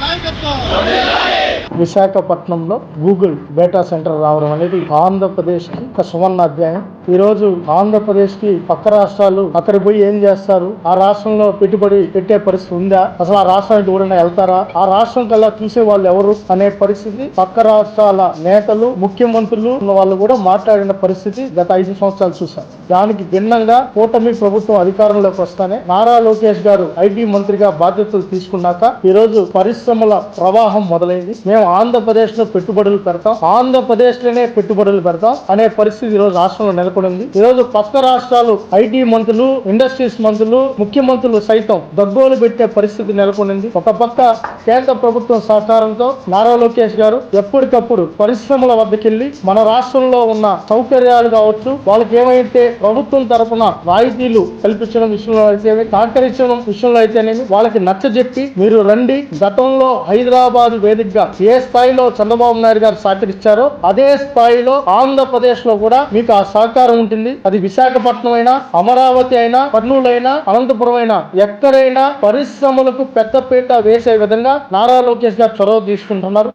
నాయకత్వం. విశాఖపట్నంలో Google data centre రావడం అనేది ఆంధ్రప్రదేశ్కి ఒక సువర్ణ అధ్యాయం. ఈ రోజు ఆంధ్రప్రదేశ్కి పక్క రాష్ట్రాలు అక్కడ పోయి ఏం చేస్తారు? ఆ రాష్ట్రంలో పెట్టుబడి పెట్టే పరిస్థితి ఉందా? అసలు ఆ రాష్ట్రానికి ఎవరైనా వెళ్తారా? ఆ రాష్ట్రం కల్లా చూసే వాళ్ళు ఎవరు అనే పరిస్థితి పక్క రాష్ట్రాల నేతలు ముఖ్యమంత్రులు ఉన్న వాళ్ళు కూడా మాట్లాడిన పరిస్థితి గత ఐదు సంవత్సరాలు చూసాం దానికి భిన్నంగా కూటమి ప్రభుత్వం అధికారంలోకి వస్తానే నారా లోకేష్ గారు ఐటీ మంత్రిగా బాధ్యతలు తీసుకున్నాక ఈ రోజు పరిశ్రమల ప్రవాహం మొదలైంది. మేము ఆంధ్రప్రదేశ్లో పెట్టుబడులు పెడతాం. ఆంధ్రప్రదేశ్లోనే పెట్టుబడులు పెడతాం అనే పరిస్థితి ఈరోజు రోజు రాష్ట్రంలో నెలకొనింది. ఈరోజు పక్క రాష్ట్రాలు ఐటీ మంత్రులు ఇండస్ట్రీస్ మంత్రులు ముఖ్యమంత్రులు సైతం దగ్గోలు పెట్టే పరిస్థితి నెలకొనింది. ఒక పక్క కేంద్ర ప్రభుత్వం సహకారంతో నారా లోకేష్ గారు ఎప్పటికప్పుడు పరిశ్రమల వద్దకెళ్ళి మన రాష్ట్రంలో ఉన్న సౌకర్యాలు కావచ్చు వాళ్ళకి ఏమైతే ప్రభుత్వం తరఫున రాయితీలు కల్పించడం విషయంలో అయితే సహకరించడం విషయంలో అయితేనేమి వాళ్ళకి నచ్చజెప్పి మీరు రండి. గతంలో హైదరాబాద్ వేదికగా ఏ స్థాయిలో చంద్రబాబు నాయుడు గారు సహకరించారో అదే స్థాయిలో ఆంధ్రప్రదేశ్లో కూడా మీకు ఆ సహకారం ఉంటుంది. అది విశాఖపట్నం అయినా అమరావతి అయినా కర్నూలు అయినా అనంతపురం అయినా ఎక్కడైనా పరిశ్రమలకు పెద్దపీట వేసే విధంగా నారా లోకేష్ గారు చొరవ తీసుకుంటున్నారు.